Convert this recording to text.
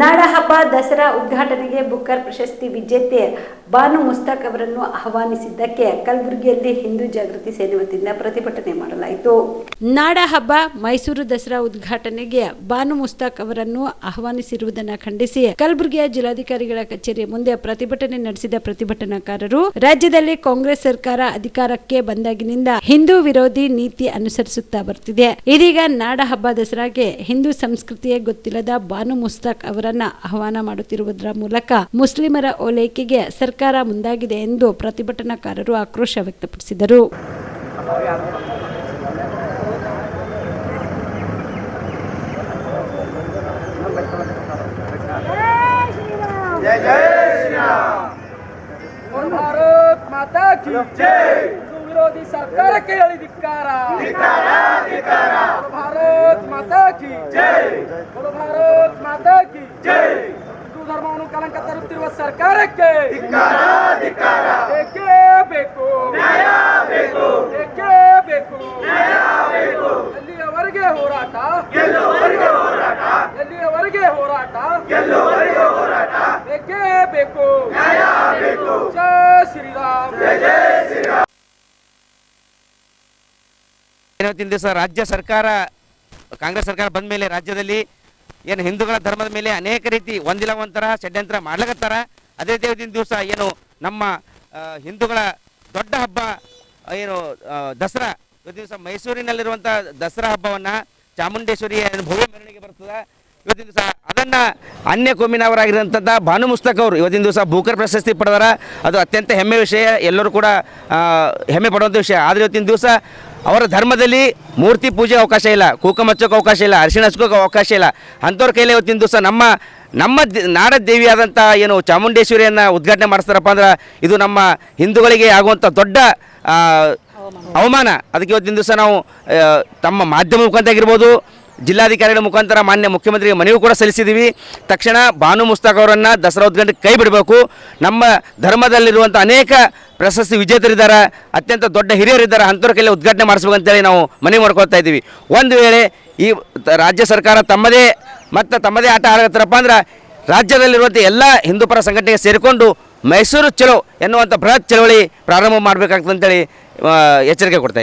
ನಾಡಹಬ್ಬ ದಸರಾ ಉದ್ಘಾಟನೆಗೆ ಬುಕ್ಕರ್ ಪ್ರಶಸ್ತಿ ವಿಜೇತೆ ಬಾನು ಮುಸ್ತಾಕ್ ಅವರನ್ನು ಆಹ್ವಾನಿಸಿದ್ದಕ್ಕೆ ಕಲಬುರಗಿಯಲ್ಲಿ ಹಿಂದೂ ಜಾಗೃತಿ ಸೇನೆ ವತಿಯಿಂದ ಪ್ರತಿಭಟನೆ ಮಾಡಲಾಯಿತು. ನಾಡಹಬ್ಬ ಮೈಸೂರು ದಸರಾ ಉದ್ಘಾಟನೆಗೆ ಬಾನು ಮುಸ್ತಾಕ್ ಅವರನ್ನು ಆಹ್ವಾನಿಸಿರುವುದನ್ನು ಖಂಡಿಸಿ ಕಲಬುರಗಿಯ ಜಿಲ್ಲಾಧಿಕಾರಿಗಳ ಕಚೇರಿ ಮುಂದೆ ಪ್ರತಿಭಟನೆ ನಡೆಸಿದ ಪ್ರತಿಭಟನಾಕಾರರು, ರಾಜ್ಯದಲ್ಲಿ ಕಾಂಗ್ರೆಸ್ ಸರ್ಕಾರ ಅಧಿಕಾರಕ್ಕೆ ಬಂದಾಗಿನಿಂದ ಹಿಂದೂ ವಿರೋಧಿ ನೀತಿ ಅನುಸರಿಸುತ್ತಾ ಬರ್ತಿದೆ. ಇದೀಗ ನಾಡಹಬ್ಬ ದಸರಾಗೆ ಹಿಂದೂ ಸಂಸ್ಕೃತಿಯೇ ಗೊತ್ತಿಲ್ಲದ ಬಾನು ಮುಸ್ತಾಕ್ ಅವರನ್ನ ಆಹ್ವಾನ ಮಾಡುತ್ತಿರುವುದರ ಮೂಲಕ ಮುಸ್ಲಿಮರ ಓಲೈಕೆಗೆ ಸರ್ಕಾರ ಮುಂದಾಗಿದೆ ಎಂದು ಪ್ರತಿಭಟನಾಕಾರರು ಆಕ್ರೋಶ ವ್ಯಕ್ತಪಡಿಸಿದರು. ಸರ್ಕಾರಕ್ಕೆ ಹೇಳಿ ಧಿಕ್ಕಾರ. ಭಾರತ್ ಮಾತಾ ಕಿ ಜೈ. ಹಿಂದೂ ಧರ್ಮವನ್ನು ಕಲಂಕ ತರುತ್ತಿರುವ ಸರ್ಕಾರಕ್ಕೆ ಬೇಕೇ? ಬೇಕು. ಬೇಕೇ? ಬೇಕು. ಎಲ್ಲಿಯವರೆಗೆ ಹೋರಾಟ? ಎಲ್ಲಿಯವರೆಗೆ ಹೋರಾಟ? ಬೇಕೇ? ಬೇಕು. ಜೈ ಶ್ರೀರಾಮ್. ಇವತ್ತಿನ ದಿವಸ ರಾಜ್ಯ ಸರ್ಕಾರ ಕಾಂಗ್ರೆಸ್ ಸರ್ಕಾರ ಬಂದ ಮೇಲೆ ರಾಜ್ಯದಲ್ಲಿ ಏನು ಹಿಂದೂಗಳ ಧರ್ಮದ ಮೇಲೆ ಅನೇಕ ರೀತಿ ಒಂದಿಲ್ಲ ಒಂಥರ, ಷಡ್ಯಂತ್ರ ಮಾಡ್ಲಕತ್ತಾರ. ಅದೇ ದೇವದಿನ ದಿವಸ ಏನು ನಮ್ಮ ಹಿಂದೂಗಳ ದೊಡ್ಡ ಹಬ್ಬ, ಏನು ದಸರಾ. ಇವತ್ತಿನ ದಿವಸ ಮೈಸೂರಿನಲ್ಲಿರುವಂಥ ದಸರಾ ಹಬ್ಬವನ್ನು ಚಾಮುಂಡೇಶ್ವರಿಯ ಭವ್ಯ ಮೆರವಣಿಗೆ ಬರ್ತದೆ. ಇವತ್ತಿನ ದಿವಸ ಅದನ್ನ ಅನ್ಯ ಕೋಮಿನವರಾಗಿರುವಂಥದ್ದ ಭಾನು ಮುಸ್ತಕ್ ಅವರು ಇವತ್ತಿನ ದಿವಸ ಭೂಕರ್ ಪ್ರಶಸ್ತಿ ಪಡೆದಾರ ಅದು ಅತ್ಯಂತ ಹೆಮ್ಮೆ ವಿಷಯ, ಎಲ್ಲರೂ ಕೂಡ ಹೆಮ್ಮೆ ಪಡುವಂಥ ವಿಷಯ. ಆದರೆ ಇವತ್ತಿನ ದಿವಸ ಅವರ ಧರ್ಮದಲ್ಲಿ ಮೂರ್ತಿ ಪೂಜೆ ಅವಕಾಶ ಇಲ್ಲ ಕುಂಕುಮ ಹಚ್ಚೋಕೆ ಅವಕಾಶ ಇಲ್ಲ, ಅರಿಶಿಣ ಹಚ್ಕೋಕೆ ಅವಕಾಶ ಇಲ್ಲ. ಅಂಥವ್ರ ಕೈಲಿ ಇವತ್ತಿನ ದಿವಸ ನಮ್ಮ ನಮ್ಮ ನಾಡ ದೇವಿಯಾದಂಥ ಏನು ಚಾಮುಂಡೇಶ್ವರಿಯನ್ನು ಉದ್ಘಾಟನೆ ಮಾಡಿಸ್ತಾರಪ್ಪ ಅಂದ್ರೆ ಇದು ನಮ್ಮ ಹಿಂದೂಗಳಿಗೆ ಆಗುವಂಥ ದೊಡ್ಡ ಅವಮಾನ. ಅದಕ್ಕೆ ಇವತ್ತಿನ ದಿವಸ ನಾವು ತಮ್ಮ ಮಾಧ್ಯಮ ಮುಖಾಂತರ ಆಗಿರ್ಬೋದು ಜಿಲ್ಲಾಧಿಕಾರಿಗಳ ಮುಖಾಂತರ ಮಾನ್ಯ ಮುಖ್ಯಮಂತ್ರಿಗೆ ಮನವಿ ಕೂಡ ಸಲ್ಲಿಸಿದ್ದೀವಿ ತಕ್ಷಣ ಭಾನು ಮುಸ್ತಾಕ್ ಅವರನ್ನು ದಸರಾ ಉದ್ಘಾಟನೆ ಕೈ ಬಿಡಬೇಕು. ನಮ್ಮ ಧರ್ಮದಲ್ಲಿರುವಂಥ ಅನೇಕ ಪ್ರಶಸ್ತಿ ವಿಜೇತರಿದ್ದಾರೆ. ಅತ್ಯಂತ ದೊಡ್ಡ ಹಿರಿಯರಿದ್ದಾರೆ. ಅಂಥವ್ರ ಕೈಯಲ್ಲಿ ಉದ್ಘಾಟನೆ ಮಾಡಿಸ್ಬೇಕಂತೇಳಿ ನಾವು ಮನವಿ ಮಾಡ್ಕೊಳ್ತಾ ಇದ್ದೀವಿ. ಒಂದು ವೇಳೆ ಈ ರಾಜ್ಯ ಸರ್ಕಾರ ತಮ್ಮದೇ ಮತ್ತು ತಮ್ಮದೇ ಆಟ ಆಡತ್ತಾರಪ್ಪ ಅಂದ್ರೆ ರಾಜ್ಯದಲ್ಲಿರುವಂಥ ಎಲ್ಲ ಹಿಂದೂಪರ ಸಂಘಟನೆಗೆ ಸೇರಿಕೊಂಡು ಮೈಸೂರು ಚಲೋ ಎನ್ನುವಂಥ ಬೃಹತ್ ಚಳವಳಿ ಪ್ರಾರಂಭ ಮಾಡಬೇಕಾಗ್ತಂತೇಳಿ ಎಚ್ಚರಿಕೆ ಕೊಡ್ತಾ